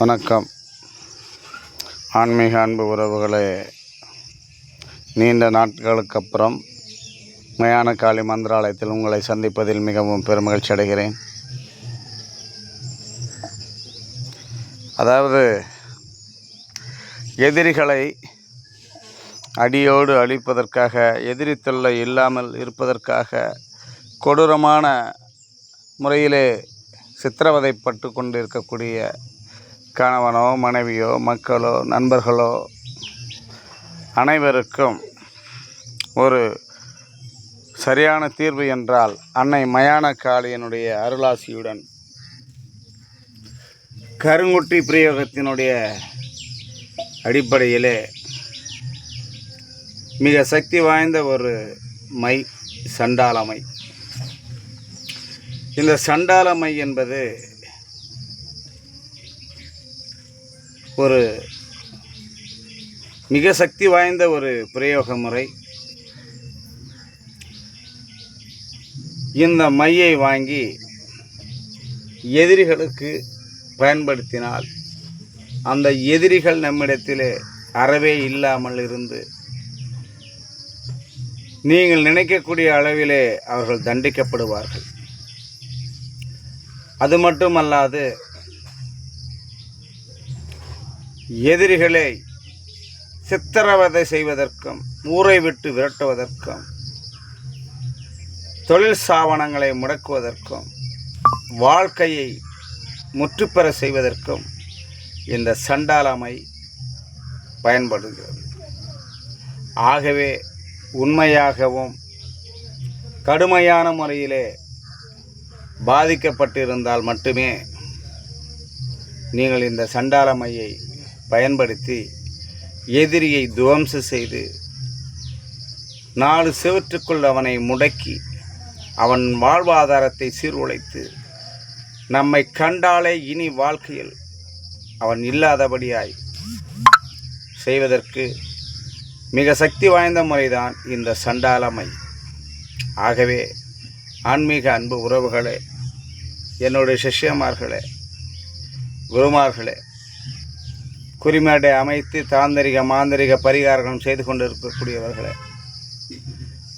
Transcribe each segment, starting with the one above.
வணக்கம். ஆன்மீக அன்பு உறவுகளே நீண்ட நாட்களுக்கு அப்புறம் மயான காளி மந்திராலயத்தில் உங்களை சந்திப்பதில் மிகவும் பெருமகிழ்ச்சி அடைகிறேன். அதாவது எதிரிகளை அடியோடு அழிப்பதற்காக எதிரி தொல்லை இல்லாமல் இருப்பதற்காக கொடூரமான முறையிலே சித்திரவதைப்பட்டு கொண்டிருக்கக்கூடிய கணவனோ மனைவியோ மக்களோ நண்பர்களோ அனைவருக்கும் ஒரு சரியான தீர்வு என்றால் அன்னை மயான காளியனுடைய அருளாசியுடன் கருங்குட்டி பிரயோகத்தினுடைய அடிப்படையிலே மிக சக்தி வாய்ந்த ஒரு மை சண்டாளமை இந்த சண்டாளமை என்பது ஒரு மிக சக்தி வாய்ந்த ஒரு பிரயோக முறை. இந்த மையை வாங்கி எதிரிகளுக்கு பயன்படுத்தினால் அந்த எதிரிகள் நம்மிடத்திலே அறவே இல்லாமல் இருந்து நீங்கள் நினைக்கக்கூடிய அளவிலே அவர்கள் தண்டிக்கப்படுவார்கள். அது மட்டுமல்லாது எதிரிகளை சித்திரவதை செய்வதற்கும் ஊரை விட்டு விரட்டுவதற்கும் தொழில் சாவனங்களை முடக்குவதற்கும் வாழ்க்கையை முற்றுப்பெற செய்வதற்கும் இந்த சண்டாளமை பயன்படுகிறது. ஆகவே உண்மையாகவும் கடுமையான முறையிலே பாதிக்கப்பட்டிருந்தால் மட்டுமே நீங்கள் இந்த சண்டாளமையை பயன்படுத்தி எதிரியை துவம்சம் செய்து நாலு செவற்றுக்குள் அவனை முடக்கி அவன் வாழ்வாதாரத்தை சீர்குலைத்து நம்மை கண்டாலே இனி வாழ்க்கையில் அவன் இல்லாதபடியாய் செய்வதற்கு மிக சக்தி வாய்ந்த முறைதான் இந்த சண்டாளமை. ஆகவே ஆன்மீக அன்பு உறவுகளே என்னுடைய சிஷ்யமார்களே குருமார்களே குறிமேடை அமைத்து தாந்திரிக மாந்திரிக பரிகாரங்கள் செய்து கொண்டிருக்கக்கூடியவர்களே.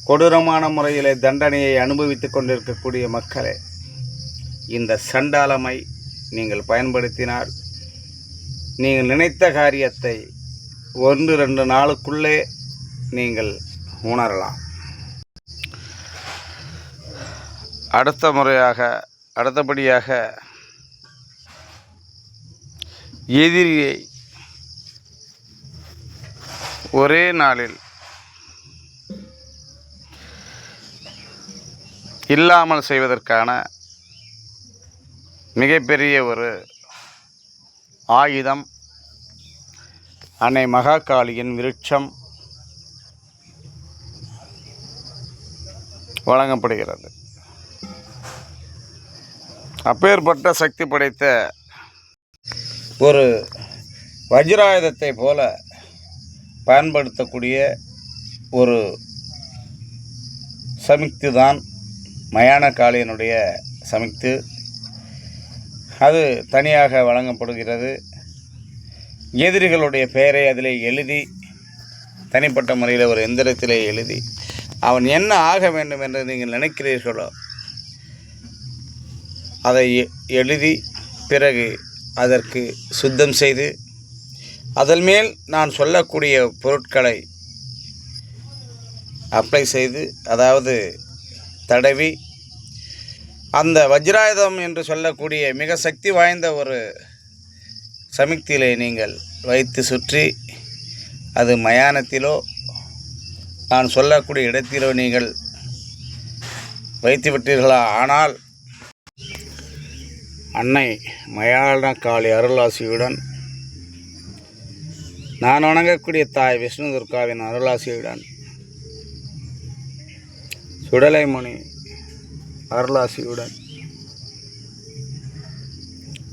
கொடூரமான முறையிலே தண்டனையை அனுபவித்துக் கொண்டிருக்கக்கூடிய மக்களே இந்த சண்டாளமை நீங்கள் பயன்படுத்தினால் நீங்கள் நினைத்த காரியத்தை ஒன்று ரெண்டு நாளுக்குள்ளே நீங்கள் உணரலாம். அடுத்த முறையாக அடுத்தபடியாக எதிரியை ஒரே நாளில். இல்லாமல் செய்வதற்கான மிகப்பெரிய ஒரு ஆயுதம் அன்னை மகாகாளியின் விருட்சம் வழங்கப்படுகிறது. அப்பேற்பட்ட சக்தி படைத்த ஒரு வஜ்ராயுதத்தை போல பயன்படுத்தக்கூடிய ஒரு சமிக்து தான் மயான காளியனுடைய சமிக்து. அது தனியாக வழங்கப்படுகிறது. எதிரிகளுடைய பெயரை அதிலே எழுதி தனிப்பட்ட முறையில் ஒரு எந்திரத்திலே எழுதி அவன் என்ன ஆக வேண்டும் என்று நீங்கள் நினைக்கிறீர்களோ அதை எ- எழுதி பிறகு அதற்கு சுத்தம் செய்து அதன் மேல் நான் சொல்லக்கூடிய பொருட்களை அப்ளை செய்து அதாவது தடவி அந்த வஜ்ராயுதம் என்று சொல்லக்கூடிய மிக சக்தி வாய்ந்த ஒரு சமிக்தியிலே நீங்கள் வைத்து சுற்றி அது மயானத்திலோ நான் சொல்லக்கூடிய இடத்திலோ நீங்கள் வைத்து விட்டீர்களா ஆனால் அன்னை மயான காளி அருளாசியுடன் நான் வணங்கக்கூடிய தாய் விஷ்ணு துர்காவின் அருளாசியுடன். சுடலைமணி அருளாசியுடன்.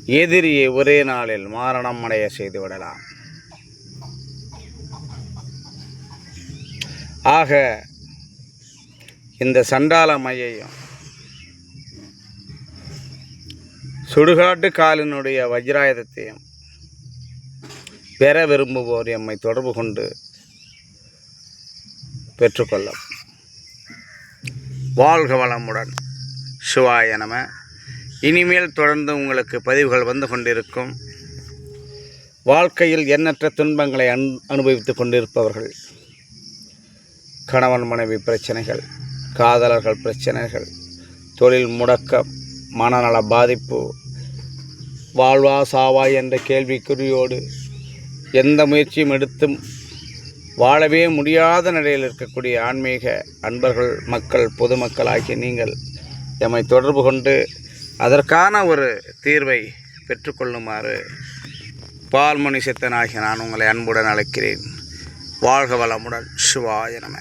எதிரியை ஒரே நாளில் மாரணம் அடைய செய்து விடலாம். ஆக இந்த சண்டால மையையும் சுடுகாட்டு காலினுடைய வஜ்ராயுதத்தையும் பெற விரும்புவோர் எம்மை தொடர்பு கொண்டு பெற்றுக்கொள்ளும் வாழ்க வளமுடன். சிவாய நம. இனிமேல் தொடர்ந்து உங்களுக்கு பதிவுகள் வந்து கொண்டிருக்கும். வாழ்க்கையில் எண்ணற்ற துன்பங்களை அன் அனுபவித்து கொண்டிருப்பவர்கள். கணவன் மனைவி பிரச்சனைகள் காதலர்கள் பிரச்சனைகள் தொழில் முடக்கம் மனநல பாதிப்பு வாழ்வா சாவா என்ற கேள்விக்குறியோடு எந்த முயற்சியும் எடுத்தும் வாழவே முடியாத நிலையில் இருக்கக்கூடிய ஆன்மீக அன்பர்கள் மக்கள் பொதுமக்கள் ஆகிய நீங்கள் எம்மை தொடர்பு கொண்டு அதற்கான ஒரு தீர்வை பெற்றுக்கொள்ளுமாறு பால்மணி சித்தனாகிய நான் உங்களை அன்புடன் அழைக்கிறேன். வாழ்க வளமுடன். சிவாய நம.